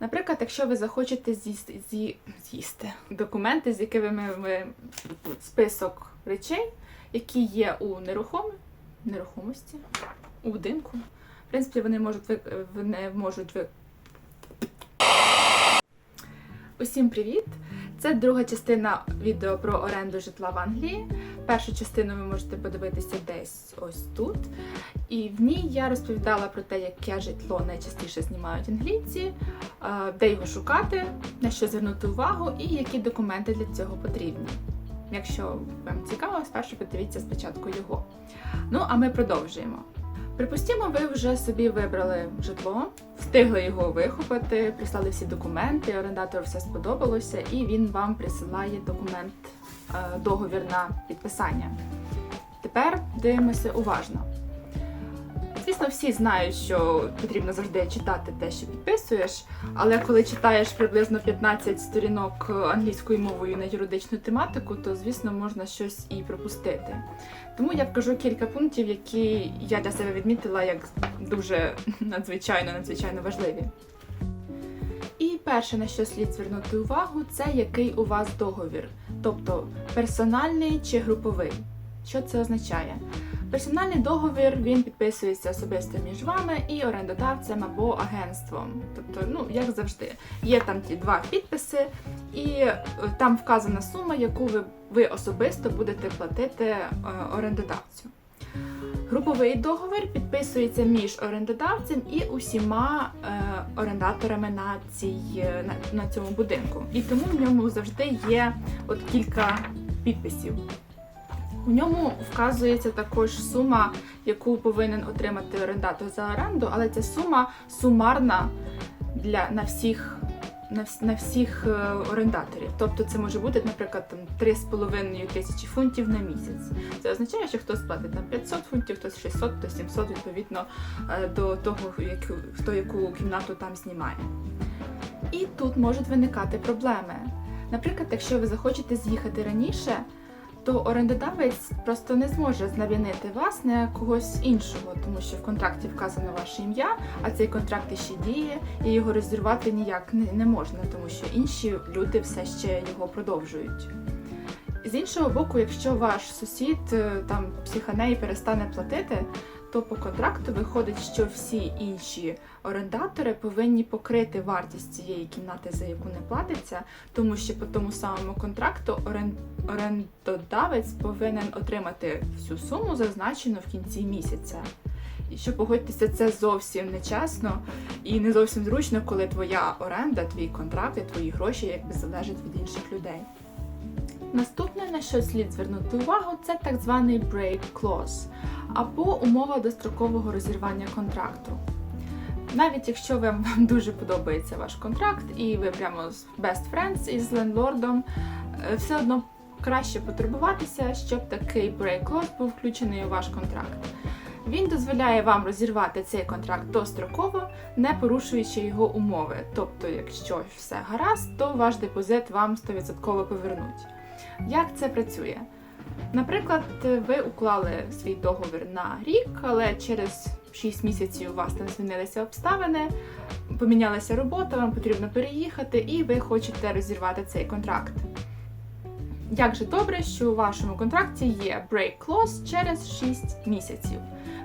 Наприклад, якщо ви захочете з'їсти, з'ї- з'їсти документи, з якими ви список речей, які є у нерухомі, нерухомості, у будинку. В принципі, вони можуть ви, вони можуть ви. Усім привіт! Це друга частина відео про оренду житла в Англії. Першу частину ви можете подивитися десь ось тут. І в ній я розповідала про те, яке житло найчастіше знімають англійці, е, де його шукати, на що звернути увагу і які документи для цього потрібні. Якщо вам цікаво, спершу подивіться спочатку його. Ну, а ми продовжуємо. Припустімо, ви вже собі вибрали житло, встигли його вихопити, прислали всі документи, орендатору все сподобалося, і він вам присилає документ, е, договір на підписання. Тепер дивимося уважно. Звісно, всі знають, що потрібно завжди читати те, що підписуєш, але коли читаєш приблизно 15 сторінок англійською мовою на юридичну тематику, то звісно можна щось і пропустити. Тому я вкажу кілька пунктів, які я для себе відмітила як дуже надзвичайно надзвичайно важливі. І перше, на що слід звернути увагу, це який у вас договір, тобто персональний чи груповий. Що це означає? Персональний договір він підписується особисто між вами і орендодавцем або агентством. Тобто, ну як завжди, є там ті два підписи, і е, там вказана сума, яку ви, ви особисто будете платити е, орендодавцю. Груповий договір підписується між орендодавцем і усіма е, орендаторами на, цій, е, на, на цьому будинку. І тому в ньому завжди є от кілька підписів. У ньому вказується також сума, яку повинен отримати орендатор за оренду, але ця сума сумарна для на всіх. На, на всіх е, орендаторів. Тобто це може бути, наприклад, там 3,5 тисячі фунтів на місяць. Це означає, що хтось платить там 500 фунтів, хтось 600, хтось 700, відповідно е, до того, яку, хто яку кімнату там знімає. І тут можуть виникати проблеми. Наприклад, якщо ви захочете з'їхати раніше, то орендодавець просто не зможе знавінити вас на когось іншого, тому що в контракті вказано ваше ім'я, а цей контракт іще діє, і його розірвати ніяк не, не можна, тому що інші люди все ще його продовжують. З іншого боку, якщо ваш сусід е, там психанеї перестане платити, то по контракту виходить, що всі інші орендатори повинні покрити вартість цієї кімнати, за яку не платиться, тому що по тому самому контракту орен- орендодавець повинен отримати всю суму, зазначену в кінці місяця. І що погодьтеся, це зовсім нечесно і не зовсім зручно, коли твоя оренда, твій контракт і твої гроші якби залежать від інших людей. Наступне, на що слід звернути увагу, це так званий break clause або умова дострокового розірвання контракту. Навіть якщо вам дуже подобається ваш контракт, і ви прямо з best friends із лендлордом, е, все одно краще потурбуватися, щоб такий break clause був включений у ваш контракт. Він дозволяє вам розірвати цей контракт достроково, не порушуючи його умови. Тобто, якщо все гаразд, то ваш депозит вам 100% повернуть. Як це працює? Наприклад, ви уклали свій договір на рік, але через 6 місяців у вас там змінилися обставини, помінялася робота, вам потрібно переїхати, і ви хочете розірвати цей контракт. Як же добре, що у вашому контракті є break clause через 6 місяців.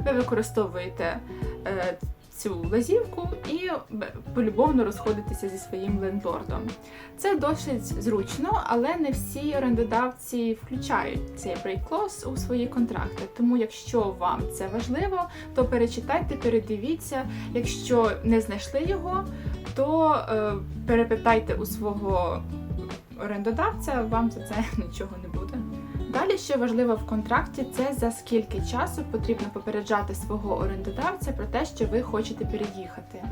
Ви використовуєте е, цю лазівку і полюбовно розходитеся зі своїм лендлордом. Це досить зручно, але не всі орендодавці включають цей clause у свої контракти. Тому, якщо вам це важливо, то перечитайте, передивіться. Якщо не знайшли його, то е, перепитайте у свого орендодавця, вам за це нічого не буде. Далі, що важливо в контракті, це за скільки часу потрібно попереджати свого орендодавця про те, що ви хочете переїхати.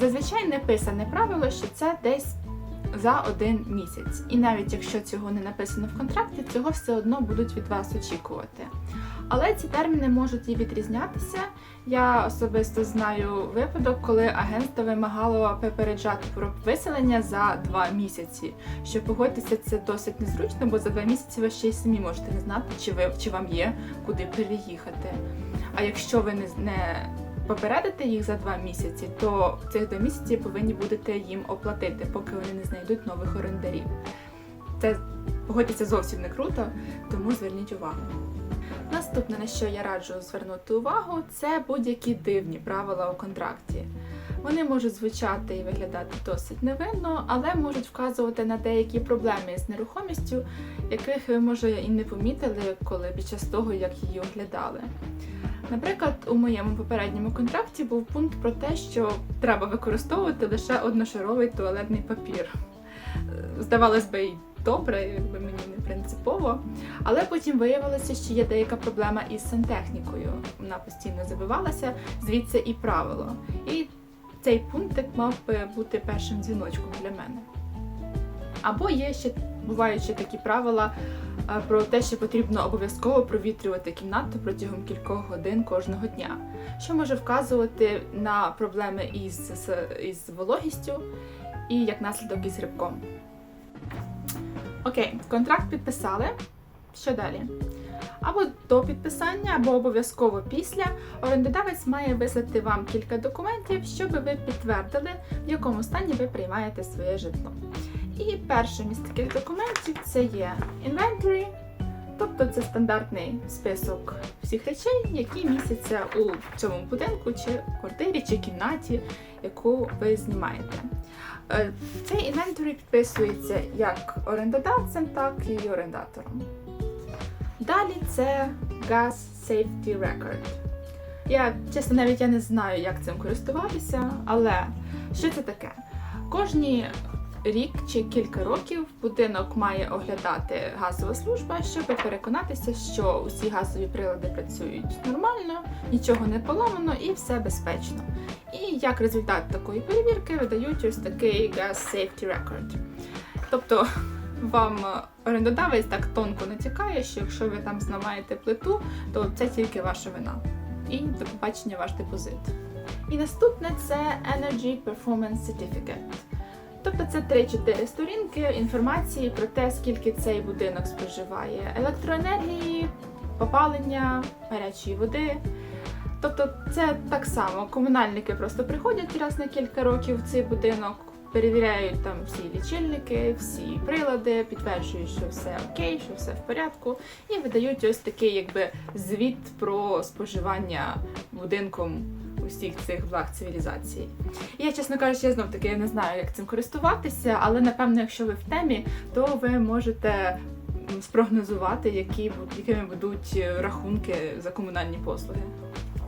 Зазвичай не писане правило, що це десь за один місяць. І навіть якщо цього не написано в контракті, цього все одно будуть від вас очікувати. Але ці терміни можуть і відрізнятися. Я особисто знаю випадок, коли агентство вимагало попереджати про виселення за два місяці. Що погодьтеся, це досить незручно, бо за два місяці ви ще й самі можете не знати, чи ви чи вам є куди переїхати. А якщо ви не, не попередити їх за два місяці, то цих два місяці повинні будете їм оплатити, поки вони не знайдуть нових орендарів. Це погодьтеся зовсім не круто, тому зверніть увагу. Наступне, на що я раджу звернути увагу, це будь-які дивні правила у контракті. Вони можуть звучати і виглядати досить невинно, але можуть вказувати на деякі проблеми з нерухомістю, яких ви, може, і не помітили, коли під час того, як її оглядали. Наприклад, у моєму попередньому контракті був пункт про те, що треба використовувати лише одношаровий туалетний папір. Здавалось би, й добре, якби мені не принципово. Але потім виявилося, що є деяка проблема із сантехнікою. Вона постійно забивалася, звідси і правило. І цей пунктик мав би бути першим дзвіночком для мене. Або є ще бувають такі правила е, про те, що потрібно обов'язково провітрювати кімнату протягом кількох годин кожного дня, що може вказувати на проблеми із, із вологістю і як наслідок із грибком. Окей, контракт підписали. Що далі? Або до підписання, або обов'язково після орендодавець має вислати вам кілька документів, щоб ви підтвердили, в якому стані ви приймаєте своє житло. І першим із таких документів це є inventory, тобто це стандартний список всіх речей, які містяться у цьому будинку, чи квартирі, чи кімнаті, яку ви знімаєте. Е, Цей інвентарі підписується як орендодавцем, так і орендатором. Далі це Gas Safety Record. Я чесно навіть я не знаю, як цим користуватися, але що це таке? Кожні рік чи кілька років будинок має оглядати газова служба, щоб переконатися, що усі газові прилади працюють нормально, нічого не поламано і все безпечно. І як результат такої перевірки видають ось такий Gas Safety Record. Тобто вам орендодавець так тонко натякає, що якщо ви там зламаєте плиту, то це тільки ваша вина. І до побачення ваш депозит. І наступне це Energy Performance Certificate. Тобто це 3-4 сторінки інформації про те, скільки цей будинок споживає електроенергії, попалення, гарячої води. Тобто це так само. Комунальники просто приходять раз на кілька років в цей будинок, перевіряють там всі лічильники, всі прилади, підтверджують, що все окей, що все в порядку, і видають ось такий якби звіт про споживання будинком усіх цих благ цивілізації. Я, чесно кажучи, я знов таки не знаю, як цим користуватися, але напевно, якщо ви в темі, то ви можете спрогнозувати, які, якими будуть е, рахунки за комунальні послуги.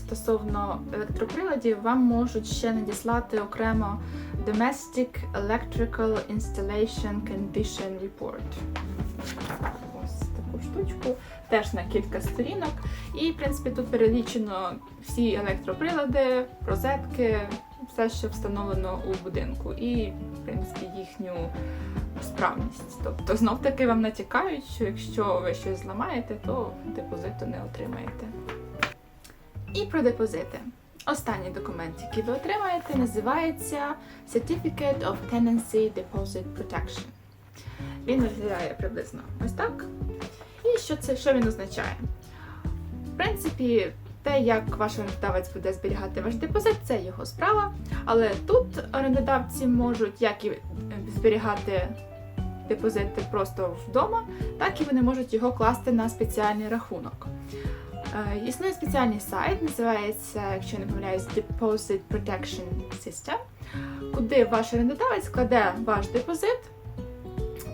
Стосовно електроприладів, вам можуть ще надіслати окремо Domestic Electrical Installation Condition Report. Штучку, теж на кілька сторінок. І, в принципі, тут перелічено всі електроприлади, розетки, все, що встановлено у будинку, і, в принципі, їхню справність. Тобто, знов таки вам натякають, що якщо ви щось зламаєте, то депозиту не отримаєте. І про депозити. Останній документ, який ви отримаєте, називається Certificate of Tenancy Deposit Protection. Він виглядає приблизно ось так. І що це що він означає? В принципі, те, як ваш орендодавець буде зберігати ваш депозит, це його справа. Але тут орендодавці можуть як і зберігати депозити просто вдома, так і вони можуть його класти на спеціальний рахунок. Е, Існує спеціальний сайт, називається, якщо я не помиляюсь, Deposit Protection System, куди ваш орендодавець кладе ваш депозит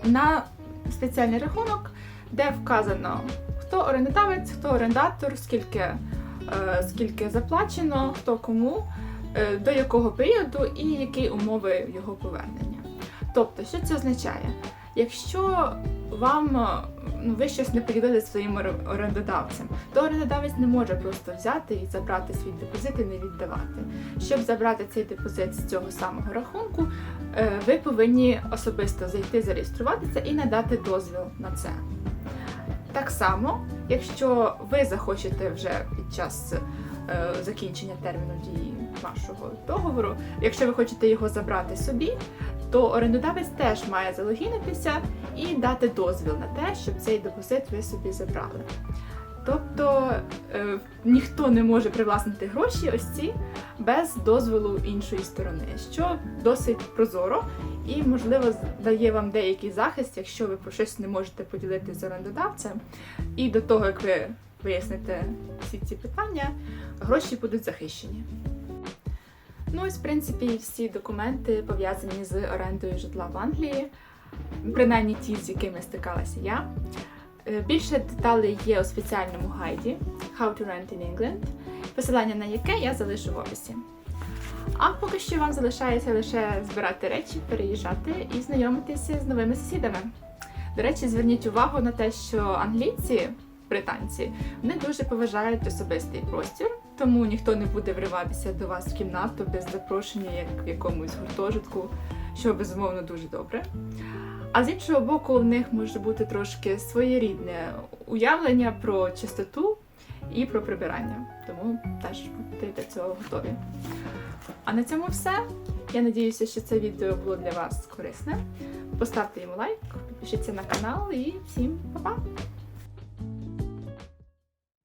на спеціальний рахунок, де вказано, хто орендодавець, хто орендатор, скільки, е, скільки заплачено, хто кому, е, до якого періоду і які умови його повернення. Тобто, що це означає? Якщо вам е, ну, ви щось не поділили своїм орендодавцем, то орендодавець не може просто взяти і забрати свій депозит і не віддавати. Щоб забрати цей депозит з цього самого рахунку, ви повинні особисто зайти, зареєструватися і надати дозвіл на це. Так само, якщо ви захочете вже під час е, закінчення терміну дії вашого договору, якщо ви хочете його забрати собі, то орендодавець теж має залогінитися і дати дозвіл на те, щоб цей депозит ви собі забрали. Тобто е, ніхто не може привласнити гроші ось ці, без дозволу іншої сторони, що досить прозоро і, можливо, дає вам деякий захист, якщо ви про щось не можете поділити з орендодавцем. І до того, як ви виясните всі ці питання, гроші будуть захищені. Ну, ось, в принципі, всі документи пов'язані з орендою житла в Англії, принаймні ті, з якими стикалася я. Е, Більше деталей є у спеціальному гайді How to Rent in England, посилання на яке я залишу в описі. А поки що вам залишається лише збирати речі, переїжджати і знайомитися з новими сусідами. До речі, зверніть увагу на те, що англійці, британці, вони дуже поважають особистий простір, тому ніхто не буде вриватися до вас в кімнату без запрошення, як в якомусь гуртожитку, що безумовно дуже добре. А з іншого боку, в них може бути трошки своєрідне уявлення про чистоту і про прибирання. Тому теж будьте до цього готові. А на цьому все. Я надіюся, що це відео було для вас корисне. Поставте йому лайк, підпишіться на канал і всім па-па!